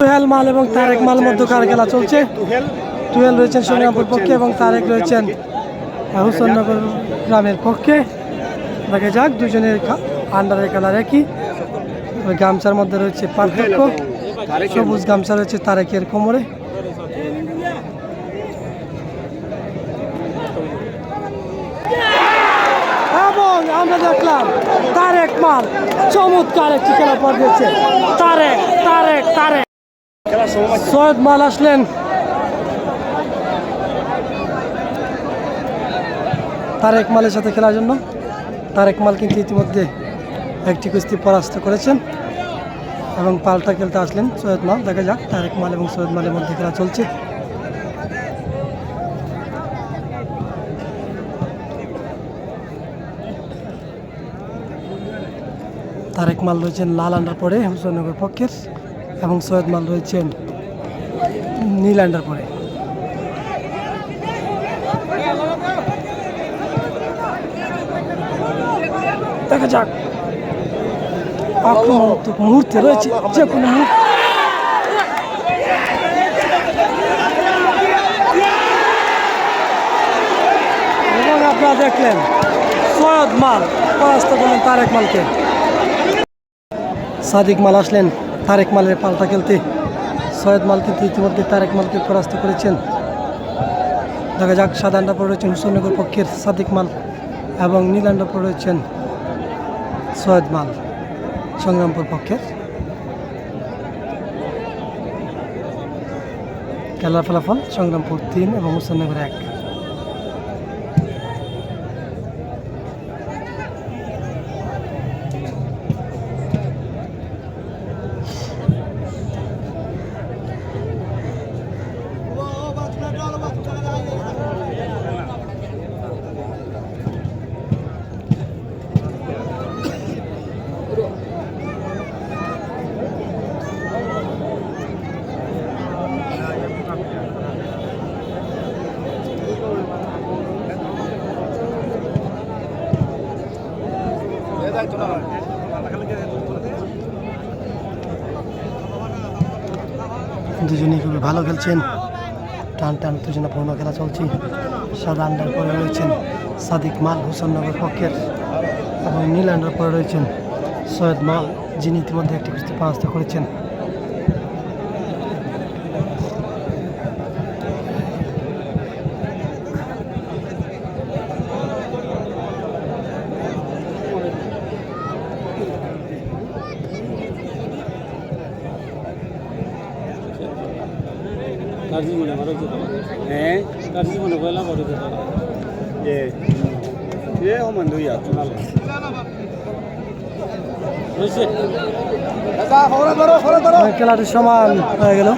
টুহেল মাল এবং তারেক মাল মধ্যকার খেলা চলছে। টুহেল রয়েছেন সোনিয়াপুর পক্ষে এবং তারেক রয়েছেন হুসেননগর গ্রামের পক্ষে। দেখা যাক, দুজনের আন্ডারের কালার একই। গামছার মধ্যে রয়েছে পার্থক্য। সবুজ গামছা রয়েছে তারেকের কোমরে। এবং আমরা দেখলাম তারেক মাল চমৎকার একটি খেলা পর তারেক তারেক তারেক। সৈয়দ মাল আসলেন। তারেক মালের সাথে খেলার জন্য। তারেক মাল কিন্তু ইতিমধ্যে একটি কুস্তি পরাস্ত করেছেন এবং পাল্টা খেলতে আসলেন সৈয়দ মাল। দেখা যাক তারেক মাল এবং সৈয়দ মালের মধ্যে খেলা চলছে। তারেক মাল রয়েছেন লাল আন্ডার পরে হুসেননগর পক্ষের। এবং সৈয়দ মাল রয়েছেন নীল আন্ডার পরে। দেখা যাক। আক্রমণাত্মক মুহূর্তে রয়েছে, যে কোনো আপনারা দেখলেন, সৈয়দ মাল, পরাস্ত করলেন তারেক মালকে। সাদিক মাল আসলেন। তারেক মালের পাল্টা খেলতে। সৈয়দ মাল কিন্তু ইতিমধ্যে তারেক মালকে পরাস্ত করেছেন। দেখা যাক, সাদা আন্ডা পরে রয়েছেন হুসেননগর পক্ষের সাদিক মাল এবং নীল আন্ডা পরে রয়েছেন সৈয়দ মাল সংগ্রামপুর পক্ষের। খেলার ফলাফল সংগ্রামপুর তিন এবং হুসেননগর এক। দুজনেই খুবই ভালো খেলছেন। টান টান দুজনে পূর্ণ খেলা চলছে। সাদা আন্ডার পরে রয়েছেন সাদিক মাল হুসেননগর পক্ষের এবং নীল আন্ডার পরে রয়েছেন সৈয়দ মাল, যিনি ইতিমধ্যে একটি কুস্তি পরাস্ত করেছেন। তার জীবনে বড় যেত হ্যাঁ তার জীবনে পয়লা বড় যেত এ এ ও মান দুই আর চুনাল হয়েছে খেলাটি সমান হয়ে গেল।